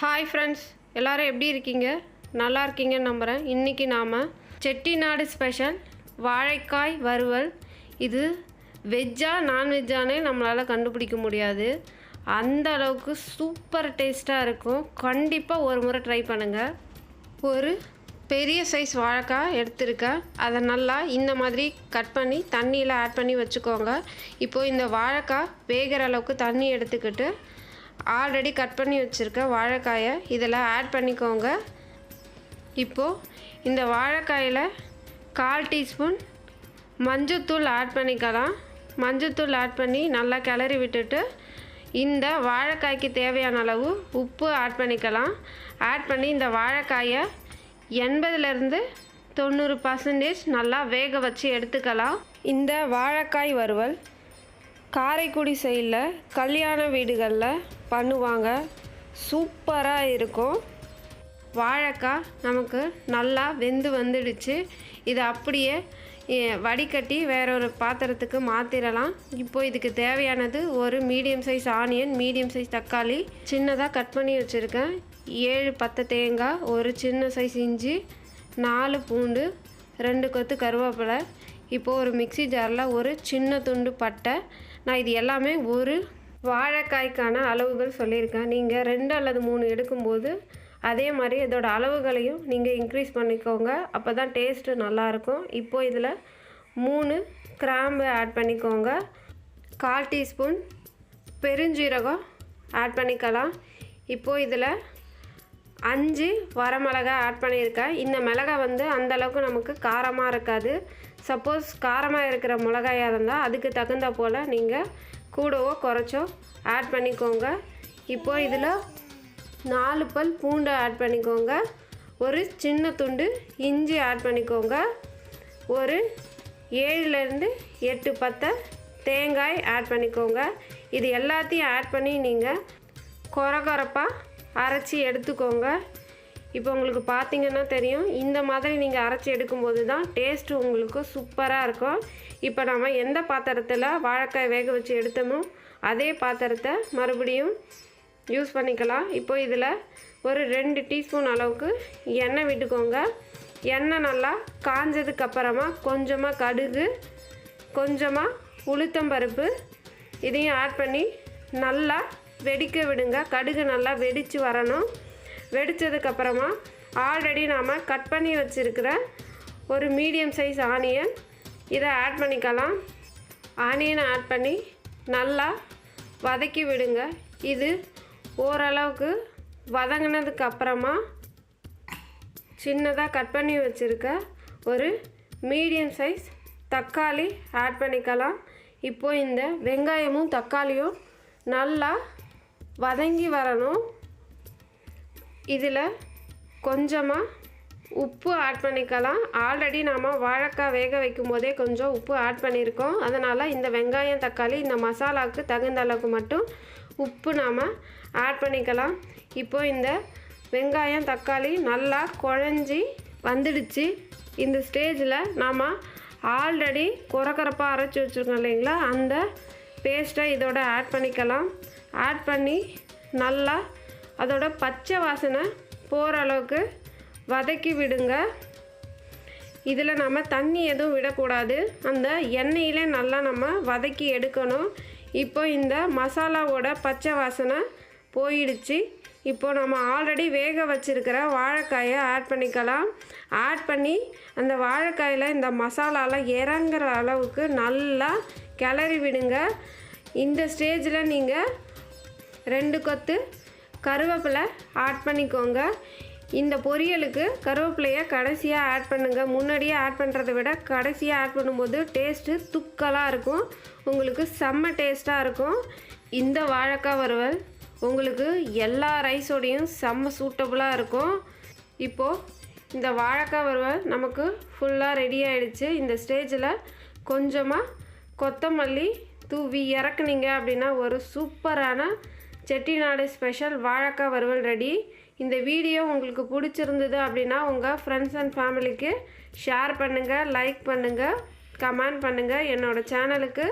Hi friends எல்லோரும் எப்படி இருக்கீங்க? நல்லா இருக்கீங்கன்னு நம்புகிறேன் இன்றைக்கி நாம் செட்டிநாடு ஸ்பெஷல் வாழைக்காய் வறுவல். இது வெஜ்ஜா நான்வெஜ்ஜானே நம்மளால் கண்டுபிடிக்க முடியாது. அந்த அளவுக்கு சூப்பர் டேஸ்ட்டாக இருக்கும். கண்டிப்பாக ஒரு முறை ட்ரை பண்ணுங்கள் ஒரு பெரிய சைஸ் வாழைக்காய் எடுத்துருக்கேன். அதை நல்லா இந்த மாதிரி கட் பண்ணி தண்ணியில் ஆட் பண்ணி வச்சுக்கோங்க. இப்போது இந்த வாழைக்காய் வேகிற அளவுக்கு தண்ணி எடுத்துக்கிட்டு ஆல்ரெடி கட் பண்ணி வச்சுருக்க வாழைக்காயை இதில் ஆட் பண்ணிக்கோங்க. இப்போது இந்த வாழைக்காயில் கால் டீஸ்பூன் மஞ்சத்தூள் ஆட் பண்ணிக்கலாம். மஞ்சத்தூள் ஆட் பண்ணி நல்லா கிளறி விட்டுட்டு இந்த வாழைக்காய்க்கு தேவையான அளவு உப்பு ஆட் பண்ணிக்கலாம். ஆட் பண்ணி இந்த வாழைக்காயை எண்பதுலேருந்து தொண்ணூறு பர்சன்டேஜ் நல்லா வேக வச்சு எடுத்துக்கலாம். இந்த வாழைக்காய் வறுவல் காரைக்குடி சைடில் கல்யாண வீடுகளில் பண்ணுவாங்க. சூப்பராக இருக்கும். வாழைக்காய் நமக்கு நல்லா வெந்து வந்துடுச்சு. இதை அப்படியே வடிகட்டி வேற ஒரு பாத்திரத்துக்கு மாற்றிடலாம் இப்போ இதுக்கு தேவையானது ஒரு medium size onion medium size தக்காளி. சின்னதாக கட் பண்ணி வச்சுருக்கேன். ஏழு பத்து தேங்காய் ஒரு சின்ன சைஸ் இஞ்சி நாலு பூண்டு ரெண்டு கொத்து கருவேப்பிலை. இப்போது ஒரு மிக்ஸி ஜாரில் ஒரு சின்ன துண்டு பட்டை. நான் இது எல்லாமே ஒரு வாழைக்காய்க்கான அளவுகள் சொல்லியிருக்கேன். நீங்கள் ரெண்டு அல்லது மூணு எடுக்கும்போது அதே மாதிரி இதோட அளவுகளையும் நீங்கள் இன்க்ரீஸ் பண்ணிக்கோங்க. அப்போ தான் டேஸ்ட்டு நல்லாயிருக்கும். இப்போ இதில் மூணு கிராம்பு ஆட் பண்ணிக்கோங்க. கால் டீஸ்பூன் பெருஞ்சீரகம் ஆட் பண்ணிக்கலாம். இப்போது இதில் அஞ்சு வரமிளகா ஆட் பண்ணியிருக்கேன். இந்த மிளகாய் வந்து அந்த அளவுக்கு நமக்கு காரமாக இருக்காது. சப்போஸ் காரமாக இருக்கிற மிளகாயாக இருந்தால் அதுக்கு தகுந்த போல் நீங்கள் கூடவோ குறைச்சோ ஆட் பண்ணிக்கோங்க. இப்போது இதில் நாலு பல் பூண்டு ஆட் பண்ணிக்கோங்க. ஒரு சின்ன துண்டு இஞ்சி ஆட் பண்ணிக்கோங்க. ஒரு ஏழுலேருந்து எட்டு பத்தை தேங்காய் ஆட் பண்ணிக்கோங்க. இது எல்லாத்தையும் ஆட் பண்ணி நீங்கள் கொரகொரப்பாக அரைச்சி எடுத்துக்கோங்க. இப்போ உங்களுக்கு பார்த்தீங்கன்னா தெரியும். இந்த மாதிரி நீங்கள் அரைச்சி எடுக்கும்போது தான் டேஸ்ட்டு உங்களுக்கு சூப்பராக இருக்கும். இப்போ நம்ம எந்த பாத்திரத்தில் வாழைக்காய் வேக வச்சு எடுத்தோமோ அதே பாத்திரத்தை மறுபடியும் யூஸ் பண்ணிக்கலாம். இப்போ இதில் ஒரு ரெண்டு டீஸ்பூன் அளவுக்கு எண்ணெய் விட்டுக்கோங்க. எண்ணெய் நல்லா காஞ்சதுக்கு அப்புறமா கொஞ்சமாக கடுகு கொஞ்சமாக உளுத்தம்பருப்பு இதையும் ஆட் பண்ணி நல்லா வெடிக்க விடுங்க. கடுகு நல்லா வெடித்து வரணும். வெடித்ததுக்கப்புறமா ஆல்ரெடி நாம் கட் பண்ணி வச்சுருக்கிற ஒரு மீடியம் சைஸ் ஆனியன் இதை ஆட் பண்ணிக்கலாம். ஆனியனை ஆட் பண்ணி நல்லா வதக்கி விடுங்க. இது ஓரளவுக்கு வதங்கினதுக்கு அப்புறமா சின்னதாக கட் பண்ணி வச்சுருக்க ஒரு மீடியம் சைஸ் தக்காளி ஆட் பண்ணிக்கலாம். இப்போ இந்த வெங்காயமும் தக்காளியும் நல்லா வதங்கி வரணும். இதில் கொஞ்சமாக உப்பு ஆட் பண்ணிக்கலாம். ஆல்ரெடி நாம் வாழைக்காய் வேக வைக்கும் போதே கொஞ்சம் உப்பு ஆட் பண்ணியிருக்கோம். அதனால் இந்த வெங்காயம் தக்காளி இந்த மசாலாவுக்கு தகுந்த அளவுக்கு மட்டும் உப்பு நாம் ஆட் பண்ணிக்கலாம். இப்போ இந்த வெங்காயம் தக்காளி நல்லா குழஞ்சி வந்துடுச்சு. இந்த ஸ்டேஜில் நாம் ஆல்ரெடி குறக்கரப்பாக அரைச்சி வச்சுருக்கோம் இல்லைங்களா? அந்த பேஸ்ட்டை இதோட ஆட் பண்ணிக்கலாம். ஆட் பண்ணி நல்லா அதோட பச்சை வாசனை போகிற அளவுக்கு வதக்கி விடுங்க. இதில் நம்ம தண்ணி எதுவும் விடக்கூடாது. அந்த எண்ணெயிலே நல்லா நம்ம வதக்கி எடுக்கணும். இப்போ இந்த மசாலாவோட பச்சை வாசனை போயிடுச்சு. இப்போ நம்ம ஆல்ரெடி வேக வச்சுருக்கிற வாழைக்காயை ஆட் பண்ணிக்கலாம். ஆட் பண்ணி அந்த வாழைக்காயில் இந்த மசாலாலாம் இறங்குற அளவுக்கு நல்லா கிளறி விடுங்க. இந்த ஸ்டேஜில் நீங்கள் ரெண்டு கொத்து கருவேப்பிலை ஆட் பண்ணிக்கோங்க. இந்த பொரியலுக்கு கருவேப்பிலையை கடைசியாக ஆட் பண்ணுங்கள் முன்னாடியே ஆட் பண்ணுறதை விட கடைசியாக ஆட் பண்ணும்போது டேஸ்ட்டு துக்கலாக இருக்கும். உங்களுக்கு செம்ம டேஸ்ட்டாக இருக்கும். இந்த வாழைக்காய் வறுவல் உங்களுக்கு எல்லா ரைஸோடையும் செம்ம சூட்டபுளாக இருக்கும். இப்போது இந்த வாழைக்காய் வறுவல் நமக்கு ஃபுல்லாக ரெடி ஆகிடுச்சு இந்த ஸ்டேஜில் கொஞ்சமாக கொத்தமல்லி தூவி இறக்குனீங்க அப்படின்னா ஒரு சூப்பரான செட்டிநாடு ஸ்பெஷல் வாழைக்காய் வறுவல் ரெடி. இந்த வீடியோ உங்களுக்கு பிடிச்சிருந்தது அப்படின்னா உங்கள் ஃப்ரெண்ட்ஸ் அண்ட் ஃபேமிலிக்கு ஷேர் பண்ணுங்கள் லைக் பண்ணுங்கள் கமெண்ட் பண்ணுங்கள் என்னோடய சேனலுக்கு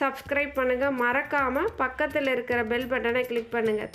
சப்ஸ்கிரைப் பண்ணுங்கள் மறக்காமல் பக்கத்தில் இருக்கிற பெல் பட்டனை கிளிக் பண்ணுங்கள்